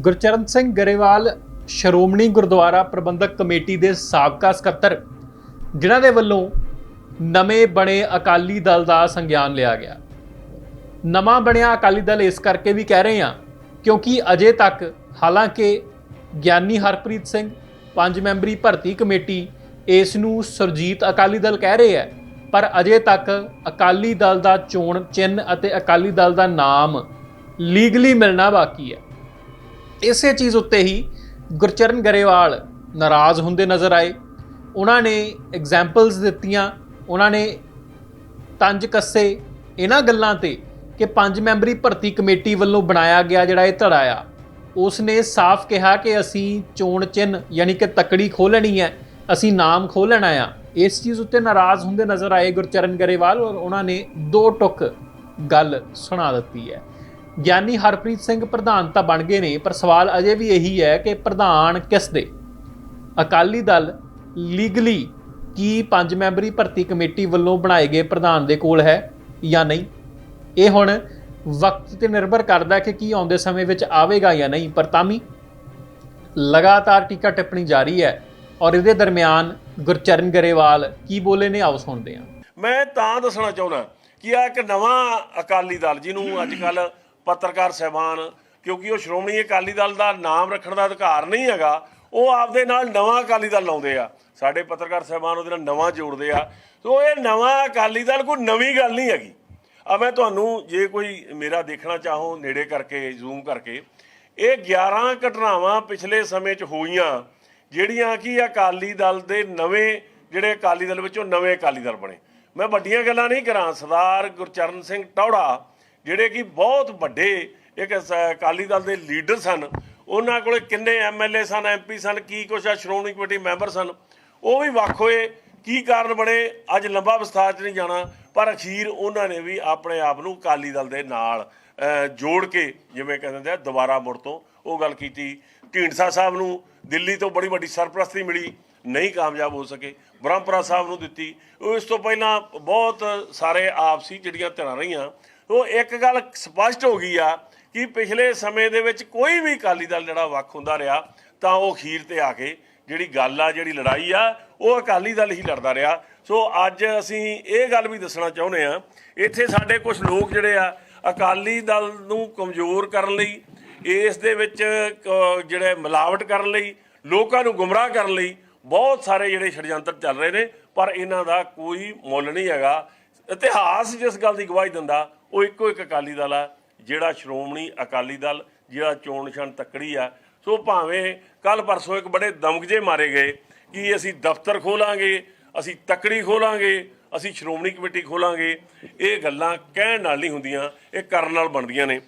Gurcharan Singh Grewal Shiromani Gurdwara Prabandhak committee ਦੇ ਸਾਬਕਾ ਸਕੱਤਰ, ਜਿਨ੍ਹਾਂ ਦੇ ਵੱਲੋਂ ਨਵੇਂ ਬਣੇ ਅਕਾਲੀ ਦਲ ਦਾ ਸੰਗਿਆਨ ਲਿਆ ਗਿਆ। ਨਵਾਂ ਬਣਿਆ ਅਕਾਲੀ ਦਲ ਇਸ ਕਰਕੇ ਵੀ ਕਹਿ ਰਹੇ ਹਾਂ, ਕਿਉਂਕਿ ਅਜੇ ਤੱਕ ਹਾਲਾਂਕਿ ਗਿਆਨੀ ਹਰਪ੍ਰੀਤ ਸਿੰਘ, ਪੰਜ ਮੈਂਬਰੀ ਭਰਤੀ ਕਮੇਟੀ ਇਸ ਨੂੰ ਸੁਰਜੀਤ ਅਕਾਲੀ ਦਲ ਕਹਿ ਰਹੇ ਹੈ, ਪਰ ਅਜੇ ਤੱਕ ਅਕਾਲੀ ਦਲ ਦਾ ਚੋਣ ਚਿੰਨ੍ਹ ਅਤੇ ਅਕਾਲੀ ਦਲ ਦਾ ਨਾਮ ਲੀਗਲੀ ਮਿਲਣਾ ਬਾਕੀ ਹੈ। ਇਸੇ ਚੀਜ਼ ਉੱਤੇ ਹੀ ਗੁਰਚਰਨ ਗਰੇਵਾਲ ਨਾਰਾਜ਼ ਹੁੰਦੇ ਨਜ਼ਰ ਆਏ। ਉਹਨਾਂ ਨੇ ਐਗਜ਼ਾਮਪਲਸ ਦਿੱਤੀਆਂ, ਉਹਨਾਂ ਨੇ ਤੰਜ ਕੱਸੇ। ਇਹਨਾਂ ਗੱਲਾਂ ਤੇ ਕਿ ਪੰਜ ਮੈਂਬਰੀ ਭਰਤੀ ਕਮੇਟੀ ਵੱਲੋਂ ਬਣਾਇਆ ਗਿਆ ਜਿਹੜਾ ਇਹ ਧੜਾ ਆ ਉਸ ਨੇ ਸਾਫ਼ ਕਿਹਾ ਕਿ ਅਸੀਂ ਚੋਣ ਚਿੰਨ੍ਹ ਯਾਨੀ ਕਿ ਤਕੜੀ ਖੋਲਣੀ ਹੈ, ਅਸੀਂ ਨਾਮ ਖੋਲਣਾ ਆ। ਇਸ ਚੀਜ਼ ਉੱਤੇ ਨਾਰਾਜ਼ ਹੁੰਦੇ ਨਜ਼ਰ ਆਏ ਗੁਰਚਰਨ ਗਰੇਵਾਲ ਔਰ ਉਹਨਾਂ ਨੇ ਦੋ ਟੁਕ ਗੱਲ ਸੁਣਾ ਦਿੱਤੀ ਹੈ। ਗਿਆਨੀ ਹਰਪ੍ਰੀਤ ਸਿੰਘ ਪ੍ਰਧਾਨ ਤਾਂ ਬਣ ਗਏ ਨੇ, ਪਰ ਸਵਾਲ ਅਜੇ ਵੀ ਇਹੀ ਹੈ ਕਿ ਪ੍ਰਧਾਨ ਕਿਸ ਦੇ? ਅਕਾਲੀ ਦਲ ਲੀਗਲੀ ਕੀ ਪੰਜ ਮੈਂਬਰੀ ਭਰਤੀ ਕਮੇਟੀ ਵੱਲੋਂ ਬਣਾਏ ਗਏ ਪ੍ਰਧਾਨ ਦੇ ਕੋਲ ਹੈ ਜਾਂ ਨਹੀਂ? ਇਹ ਹੁਣ ਵਕਤ ਤੇ ਨਿਰਭਰ ਕਰਦਾ ਕਿ ਕੀ ਆਉਂਦੇ ਸਮੇਂ ਵਿੱਚ ਆਵੇਗਾ ਜਾਂ ਨਹੀਂ, ਪਰ ਤਾਂ ਵੀ ਲਗਾਤਾਰ ਟੀਕਾ ਟਿੱਪਣੀ ਜਾਰੀ ਹੈ ਔਰ ਇਹਦੇ ਦਰਮਿਆਨ ਗੁਰਚਰਨ ਗਰੇਵਾਲ ਕੀ ਬੋਲੇ ਨੇ? ਆਓ ਸੁਣਦੇ ਹਾਂ। ਮੈਂ ਤਾਂ ਦੱਸਣਾ ਚਾਹੁੰਦਾ ਕਿ ਆ ਇੱਕ ਨਵਾਂ ਅਕਾਲੀ ਦਲ ਜਿਹਨੂੰ ਅੱਜ ਕੱਲ ਪੱਤਰਕਾਰ ਸਹਿਬਾਨ, ਕਿਉਂਕਿ ਉਹ ਸ਼੍ਰੋਮਣੀ ਅਕਾਲੀ ਦਲ ਦਾ ਨਾਮ ਰੱਖਣ ਦਾ ਅਧਿਕਾਰ ਨਹੀਂ ਹੈਗਾ, ਉਹ ਆਪਦੇ ਨਾਲ ਨਵਾਂ ਅਕਾਲੀ ਦਲ ਲਾਉਂਦੇ ਆ। ਸਾਡੇ ਪੱਤਰਕਾਰ ਸਹਿਬਾਨ ਉਹਦੇ ਨਾਲ ਨਵਾਂ ਜੋੜਦੇ ਆ। ਸੋ ਇਹ ਨਵਾਂ ਅਕਾਲੀ ਦਲ ਕੋਈ ਨਵੀਂ ਗੱਲ ਨਹੀਂ ਹੈਗੀ। ਆ ਮੈਂ ਤੁਹਾਨੂੰ ਜੇ ਕੋਈ ਮੇਰਾ ਦੇਖਣਾ ਚਾਹੋ, ਨੇੜੇ ਕਰਕੇ, ਜ਼ੂਮ ਕਰਕੇ, ਇਹ 11 ਘਟਨਾਵਾਂ ਪਿਛਲੇ ਸਮੇਂ 'ਚ ਹੋਈਆਂ, ਜਿਹੜੀਆਂ ਕਿ ਅਕਾਲੀ ਦਲ ਦੇ ਨਵੇਂ, ਜਿਹੜੇ ਅਕਾਲੀ ਦਲ ਵਿੱਚੋਂ ਨਵੇਂ ਅਕਾਲੀ ਦਲ ਬਣੇ। ਮੈਂ ਵੱਡੀਆਂ ਗੱਲਾਂ ਨਹੀਂ ਕਰਾਂ। ਸਰਦਾਰ ਗੁਰਚਰਨ ਸਿੰਘ ਟੌੜਾ ਜਿਹੜੇ ਕਿ ਬਹੁਤ ਵੱਡੇ ਇੱਕ ਅਕਾਲੀ ਦਲ ਦੇ ਲੀਡਰ ਸਨ, ਉਹਨਾਂ ਕੋਲੇ ਕਿੰਨੇ ਐਮਐਲਏ ਸਨ ਐਮਪੀ ਸਨ, ਕੀ ਕੁਛ ਆ, ਸ਼੍ਰੋਮਣੀ ਕਮੇਟੀ ਮੈਂਬਰ ਸਨ, ਉਹ ਵੀ ਵੱਖ ਹੋਏ, ਕੀ ਕਾਰਨ ਬਣੇ, ਅੱਜ ਲੰਬਾ ਵਿਸਥਾਰ 'ਚ ਨਹੀਂ ਜਾਣਾ, ਪਰ ਅਖੀਰ ਉਹਨਾਂ ਨੇ ਵੀ ਆਪਣੇ ਆਪ ਨੂੰ ਅਕਾਲੀ ਦਲ ਦੇ ਨਾਲ ਜੋੜ ਕੇ ਜਿਵੇਂ ਕਹਿੰਦੇ ਆ, ਦੁਬਾਰਾ ਮੁੜ ਤੋਂ ਉਹ ਗੱਲ ਕੀਤੀ। ਢੀਂਡਸਾ ਸਾਹਿਬ ਨੂੰ ਦਿੱਲੀ ਤੋਂ ਬੜੀ ਵੱਡੀ ਸਰਪ੍ਰਸਤੀ ਮਿਲੀ, ਨਹੀਂ ਕਾਮਯਾਬ ਹੋ ਸਕੇ, ਬ੍ਰਹਮਪੁਰਾ ਸਾਹਿਬ ਨੂੰ ਦਿੱਤੀ। ਇਸ ਤੋਂ ਪਹਿਲਾਂ ਬਹੁਤ ਸਾਰੇ ਆਪਸੀ ਜਿਹੜੀਆਂ ਧਿਰਾਂ ਰਹੀਆਂ ਉਹ ਇੱਕ ਗੱਲ ਸਪਸ਼ਟ ਹੋ ਗਈ ਆ ਕਿ ਪਿਛਲੇ ਸਮੇਂ ਦੇ ਵਿੱਚ ਕੋਈ ਵੀ ਅਕਾਲੀ ਦਲ ਜਿਹੜਾ ਵੱਖ ਹੁੰਦਾ ਰਿਹਾ, ਤਾਂ ਉਹ ਅਖੀਰ ਤੇ ਆ ਕੇ ਜਿਹੜੀ ਗੱਲ ਆ, ਜਿਹੜੀ ਲੜਾਈ ਆ, ਉਹ ਅਕਾਲੀ ਦਲ ਹੀ ਲੜਦਾ ਰਿਹਾ। ਸੋ ਅੱਜ ਅਸੀਂ ਇਹ ਗੱਲ ਵੀ ਦੱਸਣਾ ਚਾਹੁੰਦੇ ਆ ਇੱਥੇ ਸਾਡੇ ਕੁਝ ਲੋਕ ਜਿਹੜੇ ਆ, ਅਕਾਲੀ ਦਲ ਨੂੰ ਕਮਜ਼ੋਰ ਕਰਨ ਲਈ, ਇਸ ਦੇ ਵਿੱਚ ਕ- ਜਿਹੜੇ ਮਿਲਾਵਟ ਕਰਨ ਲਈ, ਲੋਕਾਂ ਨੂੰ ਗੁੰਮਰਾਹ ਕਰਨ ਲਈ ਬਹੁਤ ਸਾਰੇ ਜਿਹੜੇ ਛੜਯੰਤਰ ਚੱਲ ਰਹੇ ਨੇ, ਪਰ ਇਹਨਾਂ ਦਾ ਕੋਈ ਮੁੱਲ ਨਹੀਂ ਹੈਗਾ। ਇਤਿਹਾਸ ਜਿਸ ਗੱਲ ਦੀ ਗਵਾਹੀ ਦਿੰਦਾ ਉਹ ਇੱਕੋ ਇੱਕ ਅਕਾਲੀ ਦਲ ਆ, ਜਿਹੜਾ ਸ਼੍ਰੋਮਣੀ ਅਕਾਲੀ ਦਲ, ਜਿਹੜਾ ਚੋਣ ਨਿਸ਼ਾਨ ਤੱਕੜੀ ਆ। ਸੋ ਭਾਵੇਂ ਕੱਲ ਪਰਸੋਂ ਇੱਕ ਬੜੇ ਦਮਗਜੇ ਮਾਰੇ ਗਏ ਕਿ ਅਸੀਂ ਦਫ਼ਤਰ ਖੋਲਾਂਗੇ, ਅਸੀਂ ਤੱਕੜੀ ਖੋਲਾਂਗੇ, ਅਸੀਂ ਸ਼੍ਰੋਮਣੀ ਕਮੇਟੀ ਖੋਲਾਂਗੇ, ਇਹ ਗੱਲਾਂ ਕਹਿਣ ਨਾਲ ਨਹੀਂ ਹੁੰਦੀਆਂ, ਇਹ ਕਰਨ ਨਾਲ ਬਣਦੀਆਂ ਨੇ।